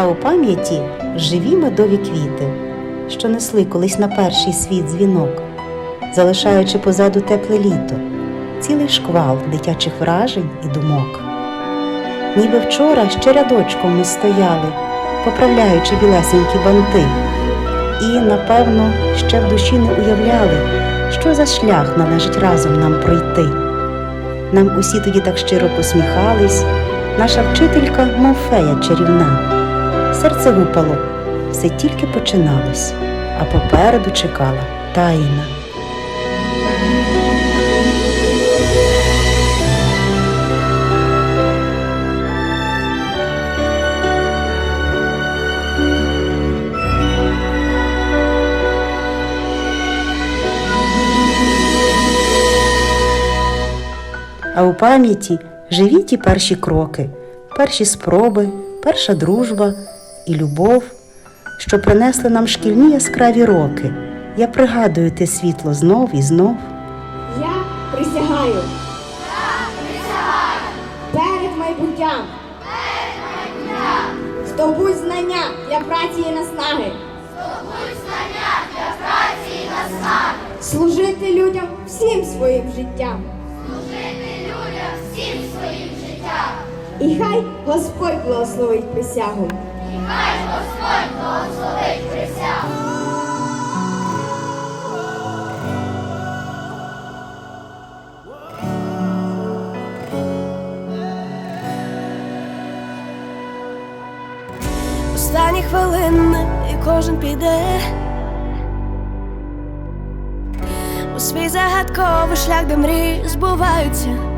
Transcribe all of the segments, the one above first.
а у пам'яті живі медові квіти, що несли колись на перший світ дзвінок, залишаючи позаду тепле літо, цілий шквал дитячих вражень і думок. Ніби вчора ще рядочком ми стояли, поправляючи білесенькі банти, і, напевно, ще в душі не уявляли, що за шлях належить разом нам пройти. Нам усі тоді так щиро посміхались, наша вчителька, мов фея чарівна. Серце гупало, все тільки починалось, а попереду чекала таїна. А у пам'яті живі ті перші кроки, перші спроби, перша дружба і любов, що принесли нам шкільні яскраві роки. Я пригадую те світло знов і знов. Я присягаю. Перед майбуттям. Здобудь знання для праці і наснаги. Служити людям всім своїм життям. Служити людям всім своїм життям. І хай Господь благословить присягу. І хай Господь благословить присягу. Останні хвилини і кожен піде у свій загадковий шлях, де мрії збуваються.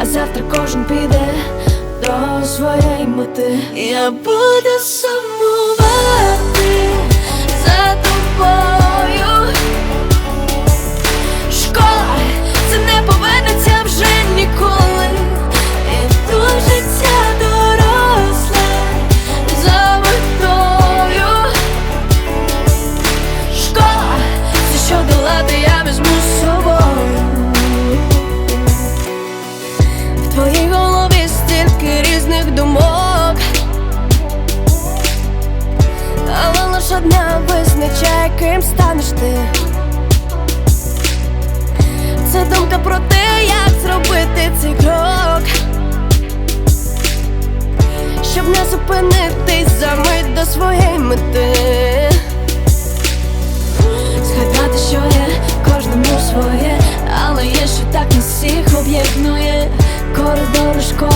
А завтра кожен піде до своєї мети. Я буду сумувати за тобою. Ким станеш ти. Це думка про те, як зробити цей крок, щоб не зупинитись за мить до своєї мети. Згадати, що є кожному своє, але є, що так нас всіх об'єднує. Коридори школи,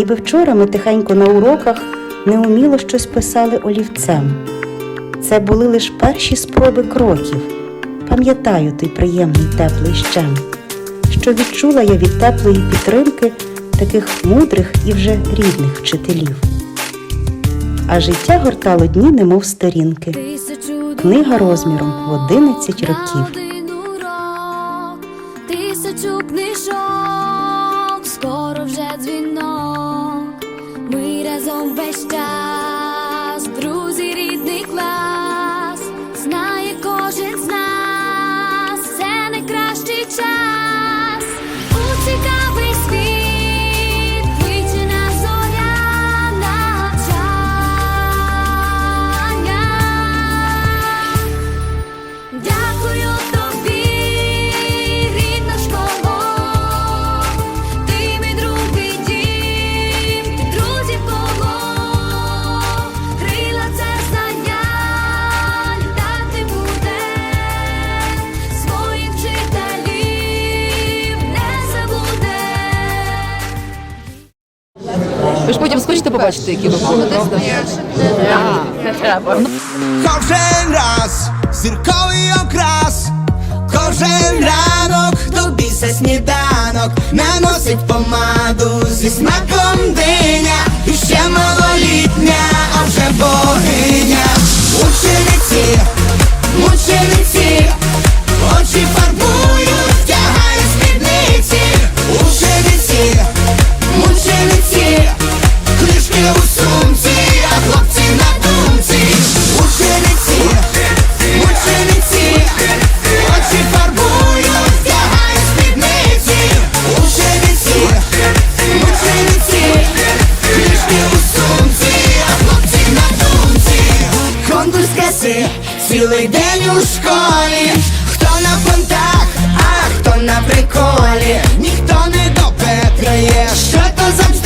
ніби вчора ми тихенько на уроках неуміло щось писали олівцем. Це були лише перші спроби кроків. Пам'ятаю той приємний теплий щем, що відчула я від теплої підтримки таких мудрих і вже рідних вчителів. А життя гортало дні, немов сторінки. Книга розміром в 11 років. Ми разом весь побачити, які ви будете? Кожен раз зірковий окрас, кожен ранок до біса сніданок наносить помаду зі смаком диня, і ще малолітня, а вже богиня. Учениці, мучениці, очі фарбують, Конкурс цілий день у школі. Хто на понтах, а хто на приколі. Ніхто не допетрає, що то за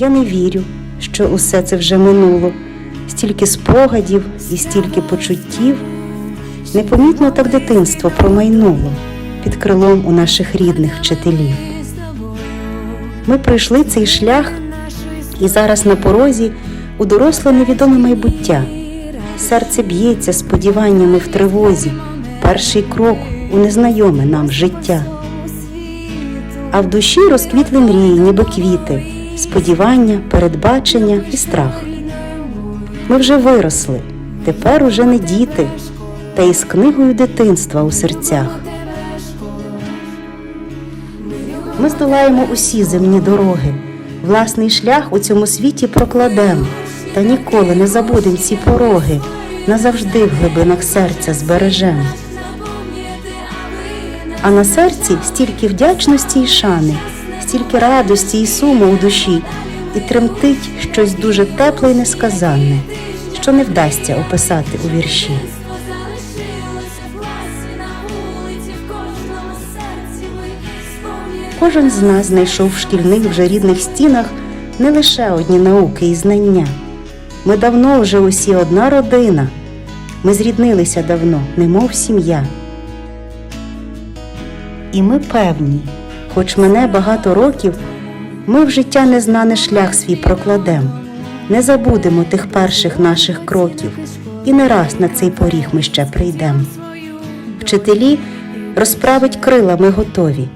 Я не вірю, що усе це вже минуло. Стільки спогадів і стільки почуттів. Непомітно так дитинство промайнуло під крилом у наших рідних вчителів. Ми пройшли цей шлях і зараз на порозі у доросле невідоме майбуття. Серце б'ється сподіваннями в тривозі, перший крок у незнайоме нам життя. А в душі розквітли мрії, ніби квіти, сподівання, передбачення і страх. Ми вже виросли, тепер уже не діти, та із книгою дитинства у серцях. Ми здолаємо усі земні дороги, власний шлях у цьому світі прокладемо, та ніколи не забудем ці пороги, назавжди в глибинах серця збережемо. А на серці стільки вдячності й шани, стільки радості й суму у душі, і тремтить щось дуже тепле й несказанне, що не вдасться описати у вірші. Кожен з нас знайшов в шкільних вже рідних стінах не лише одні науки і знання. Ми давно вже усі одна родина. Ми зріднилися давно, немов сім'я. І ми певні, хоч мене багато років, ми в життя незнаний шлях свій прокладем, не забудемо тих перших наших кроків, і не раз на цей поріг ми ще прийдем. Вчителі розправить крила ми готові.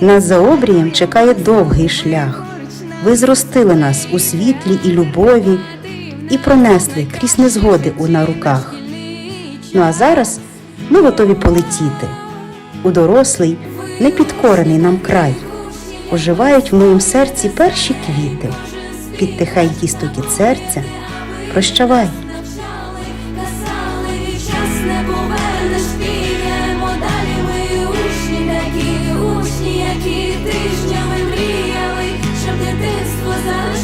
Нас за обрієм чекає довгий шлях. Ви зростили нас у світлі і любові і пронесли крізь незгоди у на руках. Ну а зараз ми готові полетіти. У дорослий, непідкорений нам край, оживають в моїм серці перші квіти, під тихенькі стуки серця, прощавай. Тижнями мріяли, щоб дитинство залишилося